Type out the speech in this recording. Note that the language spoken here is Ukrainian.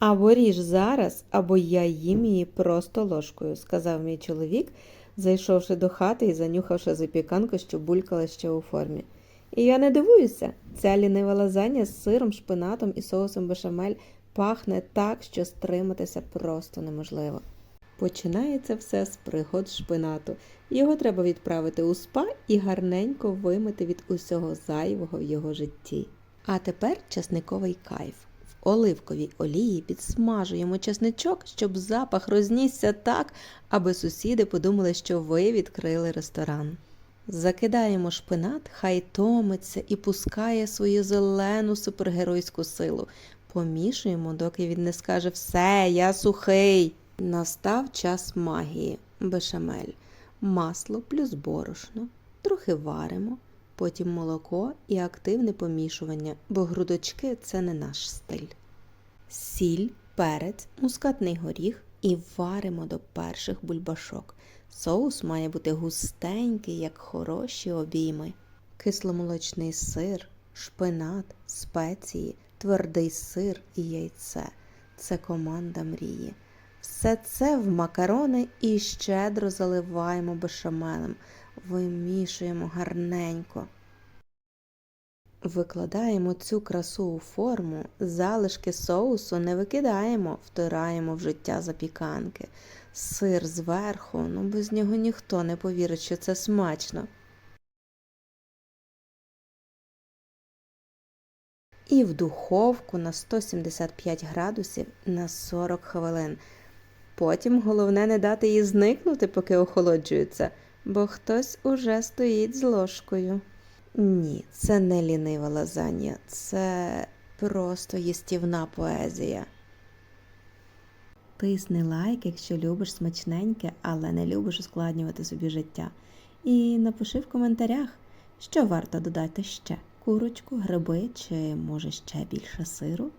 Або ріж зараз, або я їм її просто ложкою, сказав мій чоловік, зайшовши до хати і занюхавши запіканку, що булькала ще у формі. І я не дивуюся, ця лінива лазанья з сиром, шпинатом і соусом бешамель пахне так, що стриматися просто неможливо. Починається все з пригод шпинату. Його треба відправити у спа і гарненько вимити від усього зайвого в його житті. А тепер часниковий кайф. Оливковій олії підсмажуємо часничок, щоб запах рознісся так, аби сусіди подумали, що ви відкрили ресторан. Закидаємо шпинат, хай томиться і пускає свою зелену супергеройську силу. Помішуємо, доки він не скаже все, я сухий. Настав час магії, бешамель, масло плюс борошно, трохи варимо, потім молоко і активне помішування, бо грудочки це не наш стиль. Сіль, перець, мускатний горіх і варимо до перших бульбашок. Соус має бути густенький, як хороші обійми. Кисломолочний сир, шпинат, спеції, твердий сир і яйце. Це команда мрії. Все це в макарони і щедро заливаємо бешамелем, вимішуємо гарненько. Викладаємо цю красу у форму, залишки соусу не викидаємо, втираємо в життя запіканки. Сир зверху, ну без нього ніхто не повірить, що це смачно. І в духовку на 175 градусів на 40 хвилин. Потім головне не дати їй зникнути, поки охолоджується, бо хтось уже стоїть з ложкою. Ні, це не лінива лазанья, це просто їстівна поезія. Тисни лайк, якщо любиш смачненьке, але не любиш ускладнювати собі життя. І напиши в коментарях, що варто додати ще: курочку, гриби чи може ще більше сиру.